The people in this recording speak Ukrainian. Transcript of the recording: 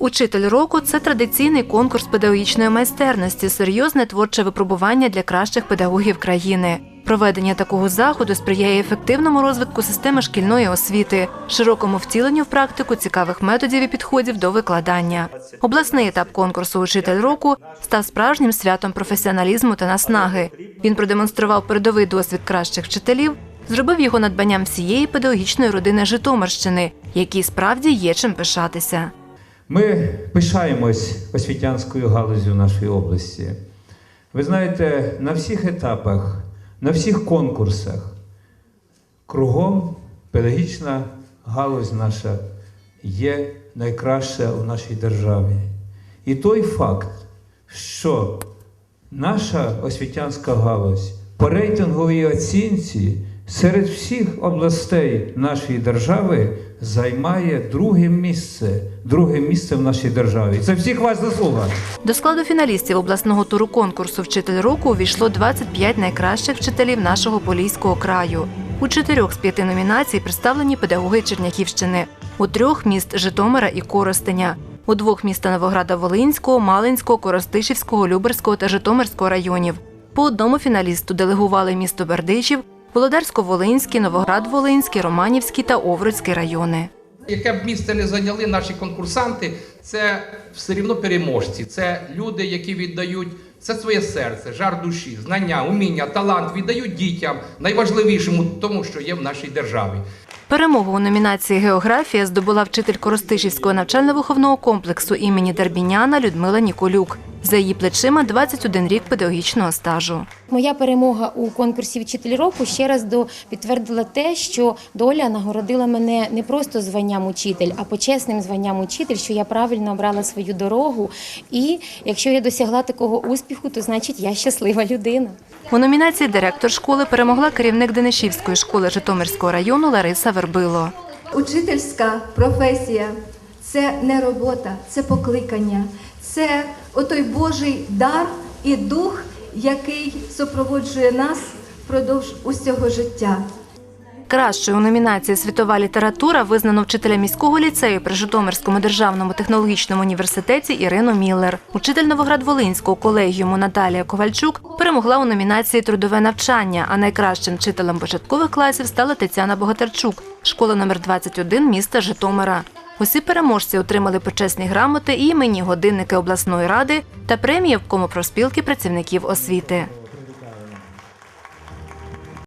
Учитель року це традиційний конкурс педагогічної майстерності, серйозне творче випробування для кращих педагогів країни. Проведення такого заходу сприяє ефективному розвитку системи шкільної освіти, широкому втіленню в практику цікавих методів і підходів до викладання. Обласний етап конкурсу Учитель року став справжнім святом професіоналізму та наснаги. Він продемонстрував передовий досвід кращих вчителів, зробив його надбанням всієї педагогічної родини Житомирщини, якій справді є чим пишатися. Ми пишаємось освітянською галузю нашої області. Ви знаєте, на всіх етапах, на всіх конкурсах кругом педагогічна галузь наша є найкраща у нашій державі. І той факт, що наша освітянська галузь по рейтинговій оцінці серед всіх областей нашої держави займає друге місце, друге місце в нашій державі. Це всіх вас заслуга. До складу фіналістів обласного туру конкурсу Вчитель року увійшло 25 найкращих вчителів нашого Поліського краю. У чотирьох з п'яти номінацій представлені педагоги Черняхівщини, у трьох міст Житомира і Коростеня, у двох міста Новограда Волинського, Малинського, Коростишівського, Люберського та Житомирського районів. По одному фіналісту делегували місто Бердичів, Володарсько-Волинський, Новоград-Волинський, Романівський та Овруцький райони. Яке б місце не зайняли наші конкурсанти, це все рівно переможці. Це люди, які віддають це своє серце, жар душі, знання, уміння, талант віддають дітям найважливішому тому, що є в нашій державі. Перемогу у номінації Географія здобула вчитель Коростишівського навчально-виховного комплексу імені Дербіняна Людмила Ніколюк. За її плечима 21 рік педагогічного стажу. Моя перемога у конкурсі «Вчитель року ще раз підтвердила те, що доля нагородила мене не просто званням учитель, а почесним званням учитель, що я правильно обрала свою дорогу. І якщо я досягла такого успіху, то значить я щаслива людина. У номінації директор школи перемогла керівник Денишівської школи Житомирського району Лариса Вербило. Учительська професія це не робота, це покликання, це отой Божий дар і дух, який супроводжує нас впродовж усього життя. Кращою у номінації Світова література визнано вчителя міського ліцею при Житомирському державному технологічному університеті Ірину Міллер. Учитель Новоград-Волинського колегіуму Наталія Ковальчук перемогла у номінації Трудове навчання, а найкращим вчителем початкових класів стала Тетяна Богатарчук, школа номер 21 міста Житомира. Усі переможці отримали почесні грамоти і імені годинники обласної ради та премії в профспілки працівників освіти.